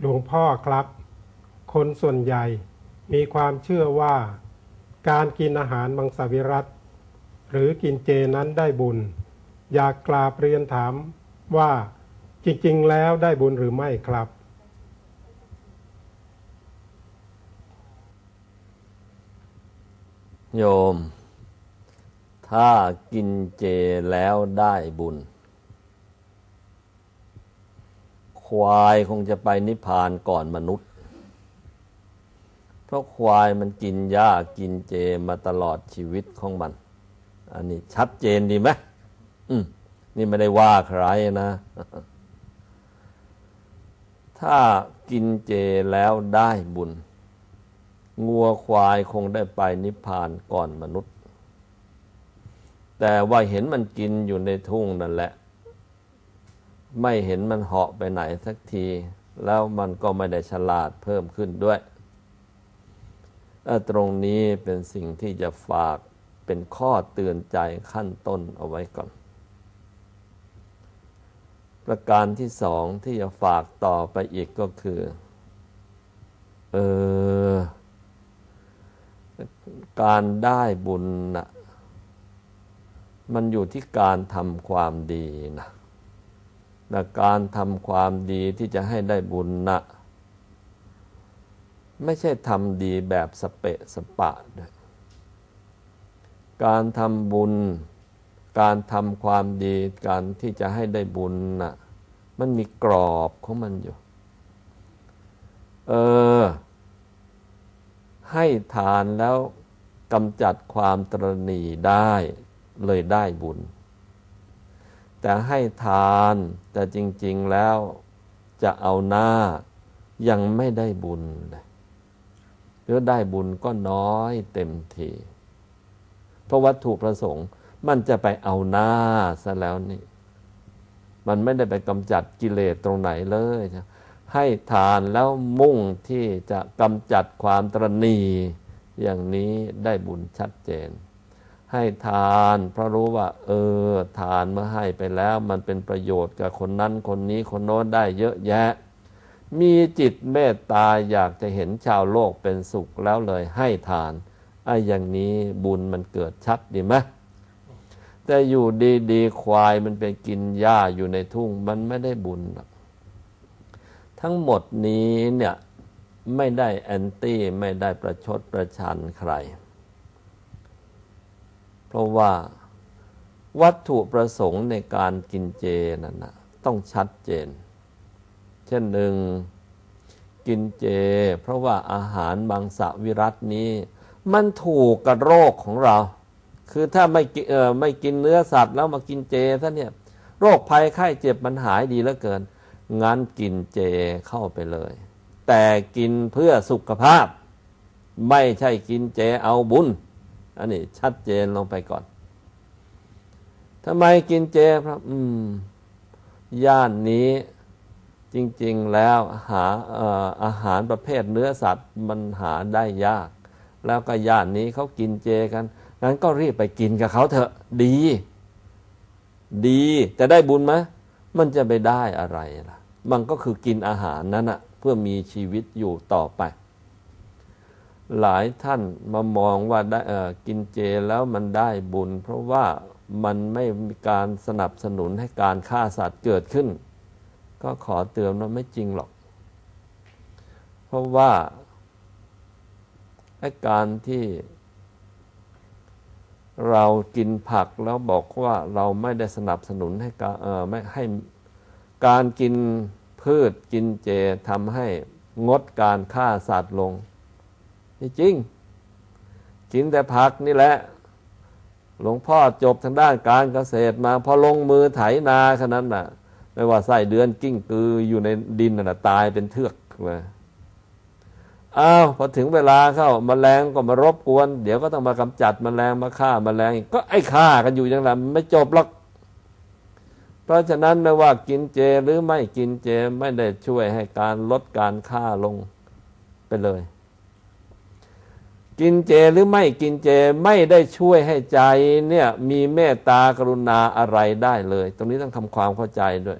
หลวงพ่อครับ คนส่วนใหญ่มีความเชื่อว่า การกินอาหารมังสวิรัตหรือกินเจนั้นได้บุญ อยากกราเรียนถามว่าจริง ๆ แล้วได้บุญหรือไม่ครับ โยม ถ้ากินเจแล้วได้บุญ ควายคงจะไปนิพพานก่อนมนุษย์ เพราะควายมันกินหญ้ากินเจมาตลอดชีวิตของมัน อันนี้ชัดเจนดีไหมอืมนี่ไม่ได้ว่าใครนะ ถ้ากินเจแล้วได้บุญ งัวควายคงได้ไปนิพพานก่อนมนุษย์ แต่ว่าเห็นมันกินอยู่ในทุ่งนั่นแหละ ไม่เห็นมันเหาะไปไหนสักที แล้วมันก็ไม่ได้ฉลาดเพิ่มขึ้นด้วย ตรงนี้เป็นสิ่งที่จะฝากเป็นข้อเตือนใจขั้นต้นเอาไว้ก่อน ประการที่สองที่จะฝากต่อไปอีกก็คือ เออ การได้บุญนะมันอยู่ที่การทำความดีนะ แต่การทำความดีที่จะให้ได้บุญนะไม่ใช่ทำดีแบบสเปะสปะด้วยการทำบุญ การทำความดี การที่จะให้ได้บุญน่ะ มันมีกรอบของมันอยู่ เออ ให้ทานแล้วกำจัดความตรณีได้เลยได้บุญ แต่ให้ทาน แต่จริง ๆแล้วจะเอาหน้ายังไม่ได้บุญเลยหรือได้บุญก็น้อยเต็มทีเพราะวัตถุประสงค์มันจะไปเอาหน้าซะแล้วนี่ มันไม่ได้ไปกำจัดกิเลสตรงไหนเลยให้ทานแล้วมุ่งที่จะกำจัดความตรณีอย่างนี้ได้บุญชัดเจน ให้ทาน เพราะรู้ว่า เออ ทานเมื่อให้ไปแล้ว มันเป็นประโยชน์กับคนนั้นคนนี้คนโน้นได้เยอะแยะ มีจิตเมตตาอยากจะเห็นชาวโลกเป็นสุขแล้วเลยให้ทานไอ้อย่างนี้บุญมันเกิดชัดดีไหมแต่อยู่ดีๆควายมันไปกินหญ้าอยู่ในทุ่งมันไม่ได้บุญทั้งหมดนี้เนี่ยไม่ได้แอนตี้ไม่ได้ประชดประชันใคร เพราะว่าวัตถุประสงค์ในการกินเจนั้นนะต้องชัดเจน เช่นหนึ่งกินเจ เพราะว่าอาหารบางสวิรัตนี้ มันถูกกับโรคของเรา คือถ้าไม่เออไม่กินเนื้อสัตว์แล้วมากินเจท่านเนี่ยโรคภัยไข้เจ็บมันหายดีเหลือเกิน งั้นกินเจเข้าไปเลย แต่กินเพื่อสุขภาพ ไม่ใช่กินเจเอาบุญ อันนี้ชัดเจนลงไปก่อนทำไมกินเจครับ อืม ย่านนี้จริง ๆ แล้วหาอาหารประเภทเนื้อสัตว์มันหาได้ยาก แล้วก็ย่านนี้เขากินเจกัน งั้นก็รีบไปกินกับเขาเถอะ ดี ดี แต่ได้บุญไหมมันจะไปได้อะไรล่ะ มันก็คือกินอาหารนั้นอะพื่อมีชีวิตอยู่ต่อไป หลายท่านมามองว่าได้กินเจแล้วมันได้บุญ เพราะว่ามันไม่มีการสนับสนุนให้การฆ่าสัตว์เกิดขึ้น ก็ขอเตือนว่าไม่จริงหรอก เพราะว่าไอ้การที่ เรากินผักแล้วบอกว่าเราไม่ได้สนับสนุนให้การไม่ให้การกินพืชกินเจทำให้งดการฆ่าสัตว์ลง นี่จริง กินแต่ผักนี่แหละ หลวงพ่อจบทางด้านการเกษตรมา พอลงมือไถนาขนาดน่ะ ไม่ว่าไส้เดือนกิ้งกืออยู่ในดินน่ะตายเป็นเทือกเลยอ้าวพอถึงเวลาเข้ามาแมลงก็มารบกวน เดี๋ยวก็ต้องมากำจัดมแมลงมาฆ่ามาแมลงก็ไอ้ฆ่ากันอยู่อย่างไรไม่จบหรอกเพราะฉะนั้นไม่ว่ากินเจหรือไม่กินเจไม่ได้ช่วยให้การลดการฆ่าลงไปเลย กินเจหรือไม่กินเจไม่ได้ช่วยให้ใจเนี่ยมีเมตตากรุณาอะไรได้เลย ตรงนี้ต้องทำความเข้าใจด้วย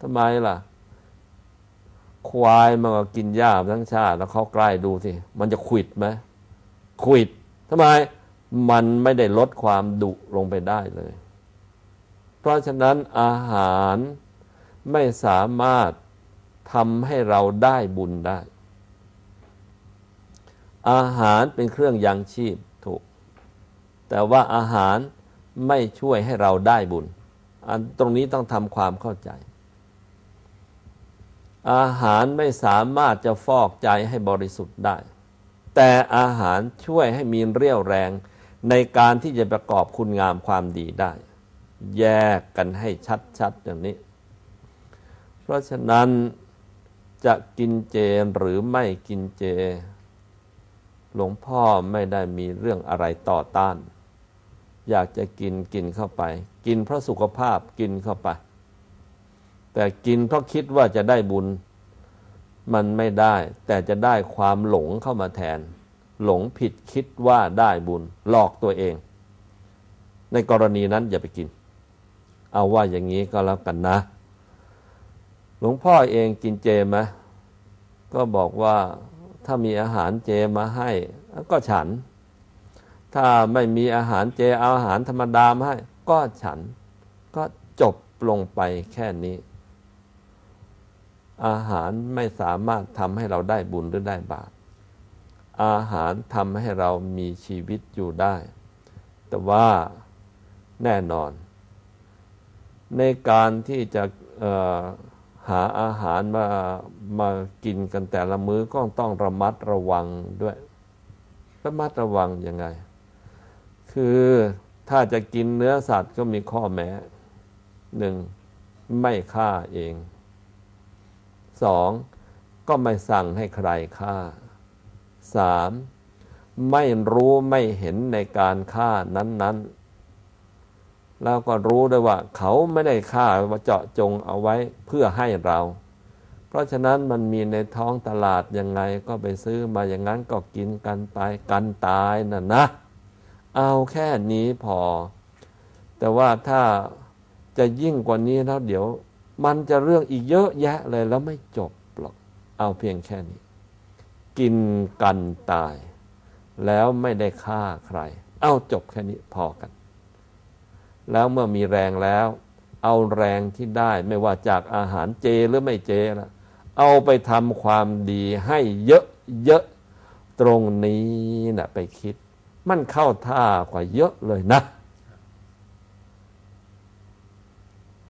ทำไมล่ะ ควายมันก็กินหญ้ามาทั้งชาติ แล้วเขาใกล้ดูสิมันจะขวิดไหมขวิดทำไมมันไม่ได้ลดความดุลงไปได้เลย เพราะฉะนั้นอาหารไม่สามารถทำให้เราได้บุญได้ อาหารเป็นเครื่องยังชีพถูก แต่ว่าอาหารไม่ช่วยให้เราได้บุญ อันตรงนี้ต้องทำความเข้าใจ อาหารไม่สามารถจะฟอกใจให้บริสุทธิ์ได้ แต่อาหารช่วยให้มีเรี่ยวแรงในการที่จะประกอบคุณงามความดีได้ แยกกันให้ชัดๆอย่างนี้ เพราะฉะนั้นจะกินเจหรือไม่กินเจ หลวงพ่อไม่ได้มีเรื่องอะไรต่อต้าน อยากจะกินกินเข้าไป กินเพราะสุขภาพกินเข้าไป แต่กินเพราะคิดว่าจะได้บุญ มันไม่ได้ แต่จะได้ความหลงเข้ามาแทน หลงผิดคิดว่าได้บุญ หลอกตัวเอง ในกรณีนั้นอย่าไปกิน เอาว่าอย่างนี้ก็แล้วกันนะ หลวงพ่อเองกินเจไหมก็บอกว่า ถ้ามีอาหารเจมาให้ ก็ฉัน ถ้าไม่มีอาหารเจเอาอาหารธรรมดามาให้ ก็ฉันก็จบลงไปแค่นี้ อาหารไม่สามารถทำให้เราได้บุญหรือได้บาปอาหารทำให้เรามีชีวิตอยู่ได้ แต่ว่าแน่นอน ในการที่จะ หาอาหารมามากินกันแต่ละมื้อก็ต้องระมัดระวังด้วย ระมัดระวังยังไง คือถ้าจะกินเนื้อสัตว์ก็มีข้อแม้หนึ่งไม่ฆ่าเองสองก็ไม่สั่งให้ใครฆ่าสามไม่รู้ไม่เห็นในการฆ่านั้น ๆ แล้วก็รู้ด้วยว่าเขาไม่ได้ฆ่าว่าเจาะจงเอาไว้เพื่อให้เรา เพราะฉะนั้นมันมีในท้องตลาดยังไงก็ไปซื้อมาอย่างนั้นก็กินกันไปกันตายน่ะนะ เอาแค่นี้พอ แต่ว่าถ้าจะยิ่งกว่านี้แล้วเดี๋ยว มันจะเรื่องอีกเยอะแยะเลยแล้วไม่จบหรอก เอาเพียงแค่นี้ กินกันตาย แล้วไม่ได้ฆ่าใคร เอาจบแค่นี้พอกัน แล้วเมื่อมีแรงแล้ว เอาแรงที่ได้ไม่ว่าจากอาหารเจหรือไม่เจละเอาไปทำความดีให้เยอะเยอะตรงนี้นะไปคิด มันเข้าท่ากว่าเยอะเลยนะ